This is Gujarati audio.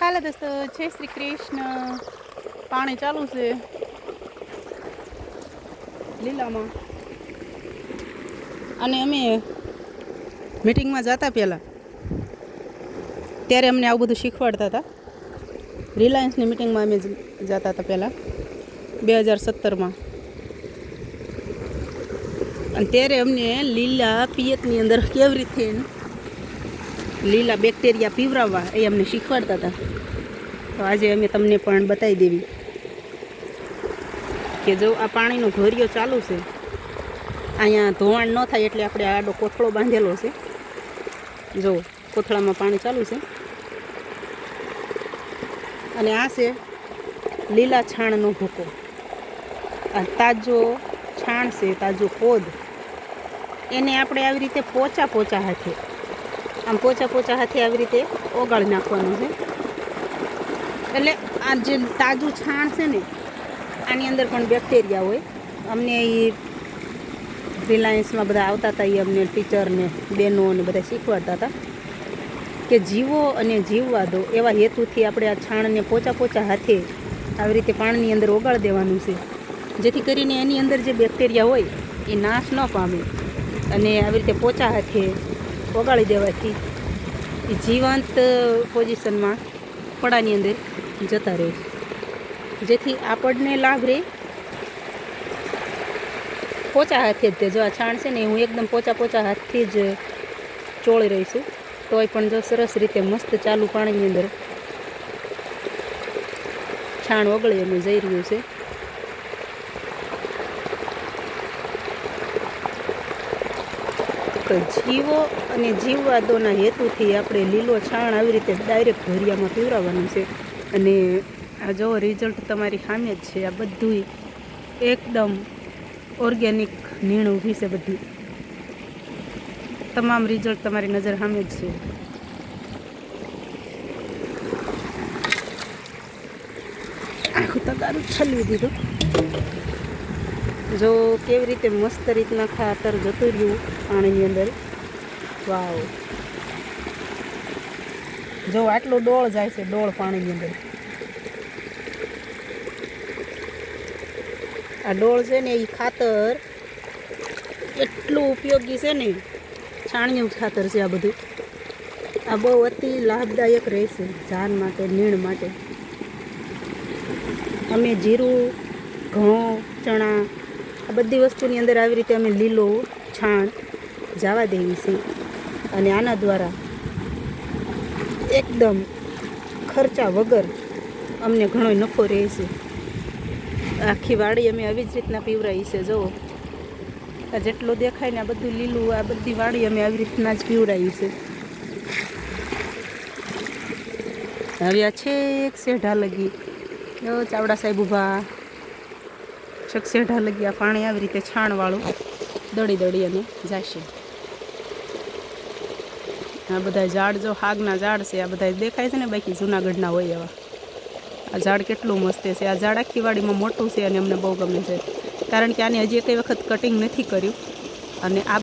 હાલો દોસ્તો જય શ્રી કૃષ્ણ. પાણી ચાલુ છે. લીલામાં. અને અમે મિટિંગમાં જતા પહેલાં. ત્યારે અમને આવું બધું શીખવાડતા હતા. રિલાયન્સની મિટિંગમાં અમે જતા હતા પહેલાં. બે હજાર સત્તરમાં. અને ત્યારે અમને લીલા પિયતની અંદર કેવી રીતે લીલા બેક્ટેરિયા પીવરાવવા એ અમને શીખવાડતા હતા. તો આજે અમે તમને પણ બતાવી દેવી કે જો આ પાણીનો ઘોરિયો ચાલુ છે, અહીંયા ધોવાણ ન થાય એટલે આપણે આડો કોથળો બાંધેલો છે. જો, કોથળામાં પાણી ચાલુ છે. અને આ છે લીલા છાણનો ભૂકો. આ તાજો છાણ છે, તાજો કોદ એને આપણે આવી રીતે પોચા પોચા હાથે આમ પોચા પોચા હાથે આવી રીતે ઓગાળી નાખવાનું છે. એટલે આ જે તાજું છાણ છે ને, આની અંદર પણ બેક્ટેરિયા હોય. અમને એ રિલાયન્સમાં બધા આવતા હતા, એ અમને ટીચરને બહેનો ને બધા શીખવાડતા હતા કે જીવો અને જીવવા દો એવા હેતુથી આપણે આ છાણને પોચા પોચા હાથે આવી રીતે પાણીની અંદર ઓગાળ દેવાનું છે. જેથી કરીને એની અંદર જે બેક્ટેરિયા હોય, એ નાશ ન પામે અને આવી રીતે પોચા હાથે ઓગાળી દેવાથી. જીવંત પોઝિશનમાં પડાની અંદર જતા રહે. જેથી આપણને લાભ રહે. પોચા હાથે જ તે. જો આ છાણ છે ને હું એકદમ પોચા પોચા હાથથી જ ચોળી રહી છું. તોય પણ જો સરસ રીતે મસ્ત ચાલુ પાણીની અંદર છાણ ઓગળી અને જઈ રહ્યું છે. તો જીવો અને જીવવાદોના હેતુથી આપણે લીલો છાણ આવી રીતે ડાયરેક્ટ ભરિયામાં પીવડાવવાનું છે. અને આ જો રિઝલ્ટ તમારી સામે જ છે. આ બધું એકદમ ઓર્ગેનિક નીણ ઊભી છે બધી તમામ રિઝલ્ટ તમારી નજર સામે જ છે. આખું તગારું છલવી દીધું. જો કેવી રીતે મસ્ત રીતના ખાતર જતું રહ્યું પાણીની અંદર. વાવ. જો આટલો ડોળ જાય છે, ડોળ પાણીની અંદર. આ ડોળ છે ને એ ખાતર એટલું ઉપયોગી છે ને, છાણિયું ખાતર છે આ બધું. આ બહુ અતિ લાભદાયક રહેશે ઝાડ માટે, નીણ માટે. અમે જીરું, ઘઉં, ચણા આ બધી વસ્તુની અંદર આવી રીતે અમે લીલો, છાણ જવા દેવી છે. અને આના દ્વારા એકદમ ખર્ચા વગર અમને ઘણો નફો રહેશે આખી વાડી અમે આવી જ રીતના પીવરાઈ છે, જુઓ. આ જેટલો દેખાય ને આ બધું લીલું, આ બધી વાડી અમે આવી રીતના જ પીવરાઈ છે. હવે આ છેક શેઢા લગી ચાવડા સાહેબ ઊભા. શેઢા લગ્યા, પાણી આવી રીતે છાણવાળું. દળી દળી અને જશે. આ બધા ઝાડ જો હાગના ઝાડ છે, આ બધા દેખાય છે ને બાકી જુનાગઢના હોય એવા. આ ઝાડ કેટલું મસ્ત છે, આ ઝાડ આખી વાડીમાં મોટું છે અને અમને બહુ ગમે છે. કારણ કે આને હજી એક વખત કટિંગ નથી કર્યું. અને આ